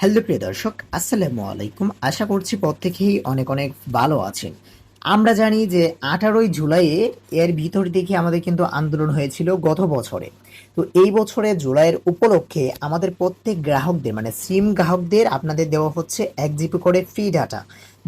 Hello প্রিয় দর্শক, আসসালামু আলাইকুম। আশা করছি প্রত্যেকেই অনেক অনেক ভালো আছেন। আমরা জানি যে আঠারোই জুলাইয়ে এর ভিতর দিকে আমাদের কিন্তু আন্দোলন হয়েছিল গত বছরে। তো এই বছরে জুলাইয়ের উপলক্ষে আমাদের প্রত্যেক গ্রাহকদের মানে সিম গ্রাহকদের আপনাদের দেওয়া হচ্ছে এক জিবি করে ফ্রি ডাটা,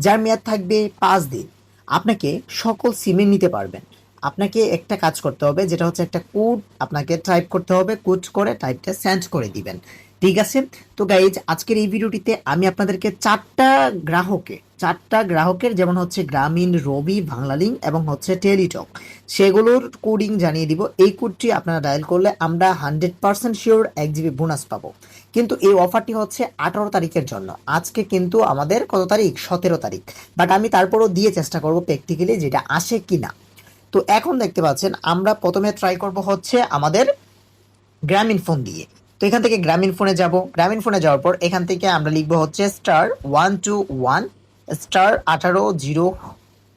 যার মেয়াদ থাকবে পাঁচ দিন। আপনাকে সকল সিমে নিতে পারবেন। আপনাকে একটা কাজ করতে হবে, যেটা হচ্ছে একটা কোড আপনাকে টাইপ করতে হবে, কোড করে টাইপটা সেন্ড করে দিবেন। ঠিক আছে? তো গাইজ আজকের এই ভিডিওটিতে আমি আপনাদেরকে চারটা গ্রাহকে, চারটা গ্রাহকের যেমন হচ্ছে গ্রামীণ, রবি বাংলালিঙ্ক এবং হচ্ছে টেলিটক, সেগুলোর কোডিং জানিয়ে দিব। এই কোডটি আপনারা ডায়াল করলে আমরা হান্ড্রেড পার্সেন্ট শিওর এক জিবি বোনাস পাবো। কিন্তু এই অফারটি হচ্ছে আঠারো তারিখের জন্য। আজকে কিন্তু আমাদের কত তারিখ? সতেরো তারিখ। বাট আমি তারপরও দিয়ে চেষ্টা করব প্র্যাকটিক্যালি যেটা আসে কি না তো এখন দেখতে পাচ্ছেন, আমরা প্রথমে ট্রাই করব হচ্ছে আমাদের গ্রামীণ ফোন দিয়ে। তো এখান থেকে গ্রামীণ ফোনে যাব। গ্রামীণ ফোনে যাওয়ার পর এখান থেকে আমরা লিখব হচ্ছে star one two one star আঠারো জিরো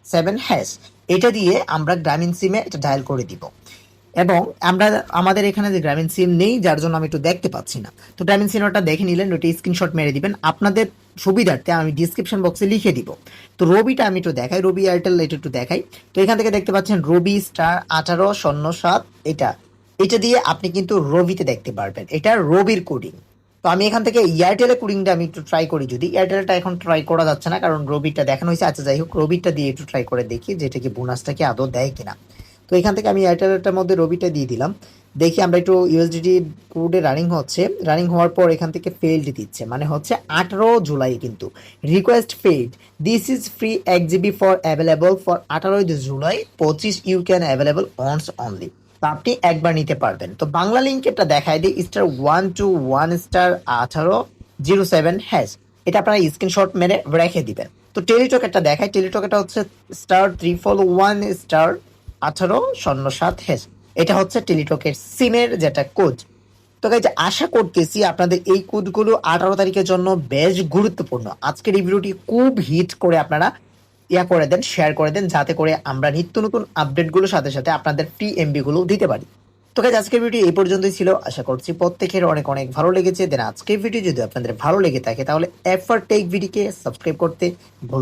সেভেন হ্যাশ এটা দিয়ে আমরা গ্রামীণ সিমে এটা ডায়াল করে দিব। এবং আমরা, আমাদের এখানে যে গ্রামীণ সিম নেই, যার জন্য আমি একটু দেখতে পাচ্ছি না। তো গ্রামীণ সিমটা দেখে নিলেন ওইটা স্ক্রিনশট মেরে দিবেন। আপনাদের সুবিধার্থে আমি ডিসক্রিপশন বক্সে লিখে দিব। তো রবিটা আমি একটু দেখাই, রবি এয়ারটেল এটা একটু দেখাই। তো এখান থেকে দেখতে পাচ্ছেন রবি স্টার আঠারো শূন্য সাত, এটা এটা দিয়ে আপনি কিন্তু রবিতে দেখতে পারবেন। এটা রবির কোডিং তো আমি এখান থেকে এয়ারটেলের কোডিংটা আমি একটু ট্রাই করি যদি। এয়ারটেলটা এখন ট্রাই করা যাচ্ছে না, কারণ রবিটা দেখানো হয়েছে। আচ্ছা যাই হোক রবিটা দিয়ে একটু ট্রাই করে দেখি যেটা কি বোনাসটা কি আদৌ দেয় কিনা। তো এখান থেকে আমি এয়ারটেলটার মধ্যে রবিটা দিয়ে দিলাম। দেখি আমরা একটু ইউএসডিটি কোডে রানিং হচ্ছে। রানিং হওয়ার পর এখান থেকে ফেল্ড দিচ্ছে। মানে হচ্ছে আঠারো জুলাই কিন্তু। Request failed this is free এক জিবি ফর অ্যাভেলেবল ফর আঠারোই জুলাই। পঁচিশ you can available once only তো আপনি একবার নিতে পারবেন। তো বাংলা লিঙ্কটা দেখায় দিই star one two one star আঠারো জিরো সেভেন হ্যাশ এটা আপনারা স্ক্রিনশট মেরে রেখে দিবেন। তো টেলিটক একটা দেখায় টেলিটক এটা হচ্ছে স্টার ত্রিফল ওয়ান স্টার আঠারো শূন্য সাত হ্যাশ এটা হচ্ছে টেলিটকের সিমের যেটা কোড তো গাইজ আশা করতেছি আপনাদের এই কোডগুলো আঠারো তারিখের জন্য বেশ গুরুত্বপূর্ণ। আজকের এই ভিডিওটি খুব হিট করে আপনারা ইয়া করে দেন শেয়ার করে দেন, যাতে করে আমরা নিত্য নতুন আপডেটগুলোর সাথে সাথে আপনাদের ফ্রি এমবি গুলো দিতে পারি। তো কাজ আজকের ভিডিও এই পর্যন্তই ছিল। আশা করছি প্রত্যেকের অনেক অনেক ভালো লেগেছে। দেন আজকের ভিডিও যদি আপনাদের ভালো লেগে থাকে, তাহলে এফার টেক ভিডিকে সাবস্ক্রাইব করতে ভুল